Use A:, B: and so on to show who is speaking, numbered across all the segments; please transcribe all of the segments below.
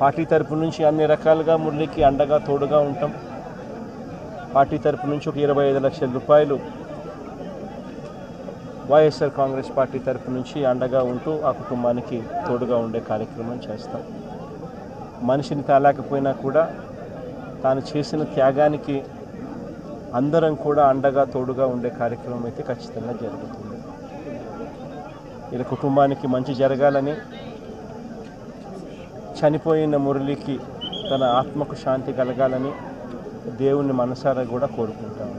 A: Party తరపు నుంచి అన్ని రకాలుగా మురళికి అండగా తోడుగా ఉంటాం. పార్టీ తరపు నుంచి ఒక ఇరవై ఐదు లక్షల రూపాయలు వైఎస్ఆర్ కాంగ్రెస్ పార్టీ తరపు నుంచి అండగా ఉంటూ ఆ కుటుంబానికి తోడుగా ఉండే కార్యక్రమం చేస్తాం. మనిషిని తేలేకపోయినా కూడా తాను చేసిన త్యాగానికి అందరం కూడా అండగా తోడుగా ఉండే కార్యక్రమం అయితే ఖచ్చితంగా జరుగుతుంది. ఇలా కుటుంబానికి మంచి జరగాలని చనిపోయిన మురళికి తన ఆత్మకు శాంతి కలగాలని దేవుని మనసారా కూడా కోరుకుంటాము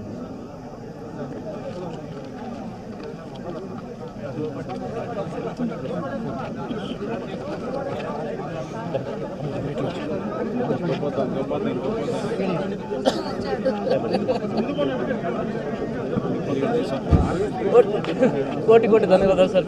B: కోటి కోటి ధన్యవాదాలు సార్.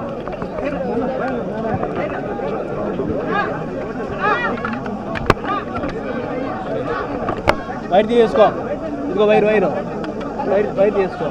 C: వైర్ తీసుకో ఇంకో వైర్ వైరు. వైర్ వైర్ తీసుకో